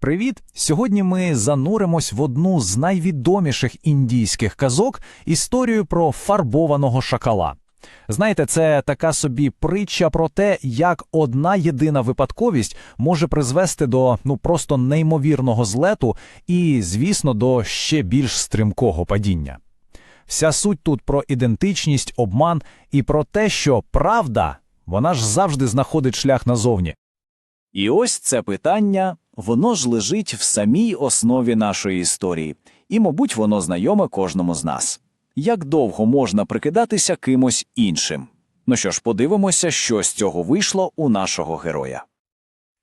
Привіт! Сьогодні ми зануримось в одну з найвідоміших індійських казок історію про фарбованого шакала. Знаєте, це така собі притча про те, як одна єдина випадковість може призвести до ну просто неймовірного злету і, звісно, до ще більш стрімкого падіння. Вся суть тут про ідентичність, обман і про те, що правда вона ж завжди знаходить шлях назовні. І ось це питання, воно ж лежить в самій основі нашої історії, і, мабуть, воно знайоме кожному з нас. Як довго можна прикидатися кимось іншим? Ну що ж, подивимося, що з цього вийшло у нашого героя.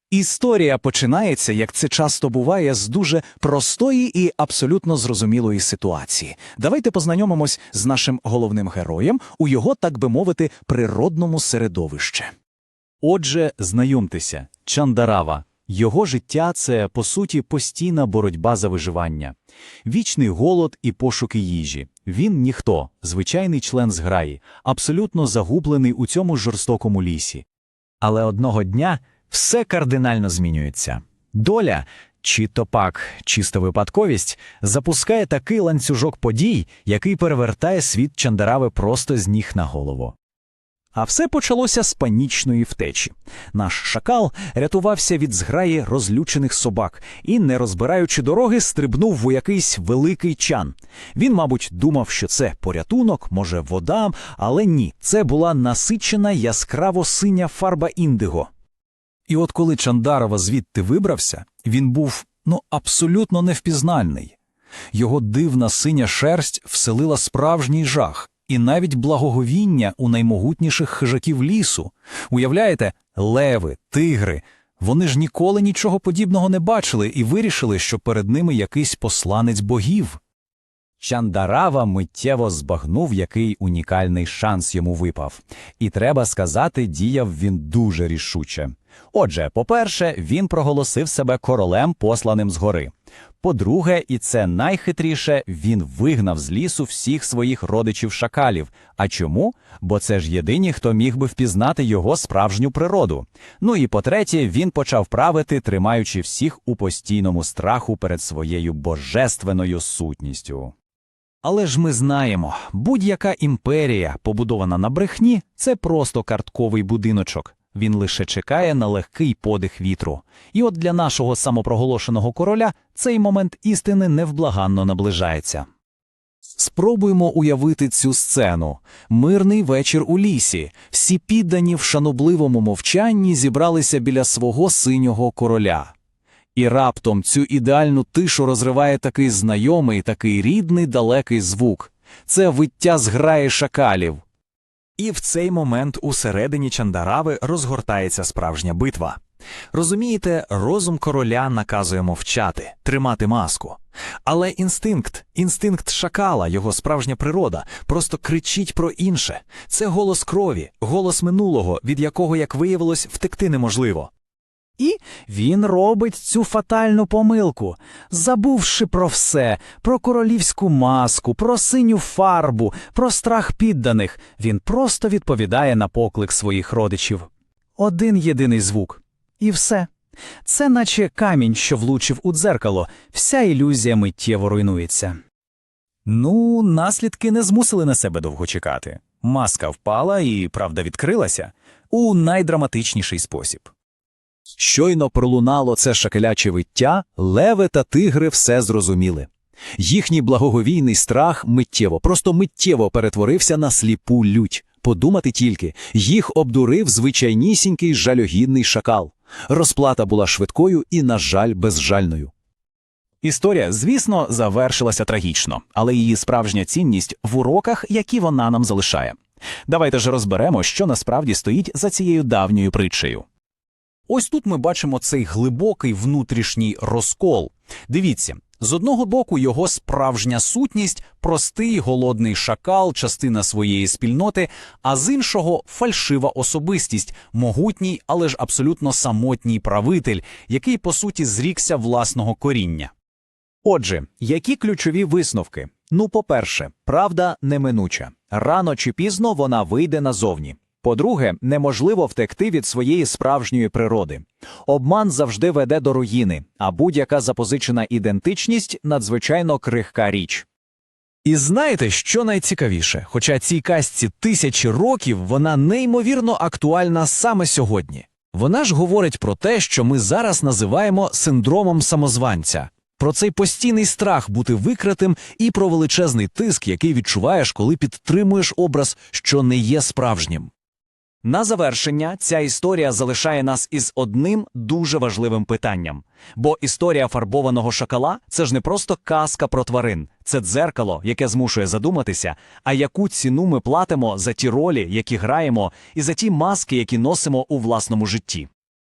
Історія починається, як це часто буває, з дуже простої і абсолютно зрозумілої ситуації. Давайте познайомимось з нашим головним героєм у його, так би мовити, природному середовищі. Отже, знайомтеся, Чандарава. Його життя це, по суті, постійна боротьба за виживання, вічний голод і пошуки їжі. Він ніхто, звичайний член зграї, абсолютно загублений у цьому жорстокому лісі. Але одного дня все кардинально змінюється. Доля, чи то пак чиста випадковість, запускає такий ланцюжок подій, який перевертає світ Чандарави просто з ніг на голову. А все почалося з панічної втечі. Наш шакал рятувався від зграї розлючених собак і, не розбираючи дороги, стрибнув у якийсь великий чан. Він, мабуть, думав, що це порятунок, може, вода, але ні, це була насичена яскраво синя фарба індиго. І от коли Чандарова звідти вибрався, він був ну абсолютно невпізнальний. Його дивна синя шерсть вселила справжній жах і навіть благоговіння у наймогутніших хижаків лісу. Уявляєте, леви, тигри. Вони ж ніколи нічого подібного не бачили і вирішили, що перед ними якийсь посланець богів. Чандарава миттєво збагнув, який унікальний шанс йому випав. І треба сказати, діяв він дуже рішуче. Отже, по-перше, він проголосив себе королем, посланим згори. По-друге, і це найхитріше, він вигнав з лісу всіх своїх родичів шакалів. А чому? Бо це ж єдині, хто міг би впізнати його справжню природу. Ну і по-третє, він почав правити, тримаючи всіх у постійному страху перед своєю божественною сутністю. Але ж ми знаємо, будь-яка імперія, побудована на брехні, це просто картковий будиночок. Він лише чекає на легкий подих вітру. І от для нашого самопроголошеного короля цей момент істини невблаганно наближається. Спробуємо уявити цю сцену. Мирний вечір у лісі. Всі піддані в шанобливому мовчанні зібралися біля свого синього короля. І раптом цю ідеальну тишу розриває такий знайомий, такий рідний далекий звук. Це виття зграї шакалів. І в цей момент усередині Чандарави розгортається справжня битва. Розумієте, розум короля наказує мовчати, тримати маску. Але інстинкт, інстинкт шакала, його справжня природа, просто кричить про інше. Це голос крові, голос минулого, від якого, як виявилось, втекти неможливо. І він робить цю фатальну помилку, забувши про все, про королівську маску, про синю фарбу, про страх підданих, він просто відповідає на поклик своїх родичів. Один єдиний звук. І все. Це наче камінь, що влучив у дзеркало, вся ілюзія миттєво руйнується. Ну, наслідки не змусили на себе довго чекати. Маска впала і правда відкрилася у найдраматичніший спосіб. Щойно пролунало це шакеляче виття, леви та тигри все зрозуміли. Їхній благоговійний страх миттєво, просто миттєво перетворився на сліпу лють. Подумати тільки, їх обдурив звичайнісінький жалюгідний шакал. Розплата була швидкою і, на жаль, безжальною. Історія, звісно, завершилася трагічно, але її справжня цінність в уроках, які вона нам залишає. Давайте ж розберемо, що насправді стоїть за цією давньою притчею. Ось тут ми бачимо цей глибокий внутрішній розкол. Дивіться, з одного боку його справжня сутність, простий голодний шакал, частина своєї спільноти, а з іншого фальшива особистість, могутній, але ж абсолютно самотній правитель, який по суті зрікся власного коріння. Отже, які ключові висновки? Ну, по-перше, правда неминуча. Рано чи пізно вона вийде назовні. По-друге, неможливо втекти від своєї справжньої природи. Обман завжди веде до руїни, а будь-яка запозичена ідентичність надзвичайно крихка річ. І знаєте, що найцікавіше? Хоча цій казці тисячі років, вона неймовірно актуальна саме сьогодні. Вона ж говорить про те, що ми зараз називаємо синдромом самозванця, про цей постійний страх бути викритим і про величезний тиск, який відчуваєш, коли підтримуєш образ, що не є справжнім. На завершення ця історія залишає нас із одним дуже важливим питанням. Бо історія фарбованого шакала це ж не просто казка про тварин, це дзеркало, яке змушує задуматися, а яку ціну ми платимо за ті ролі, які граємо, і за ті маски, які носимо у власному житті.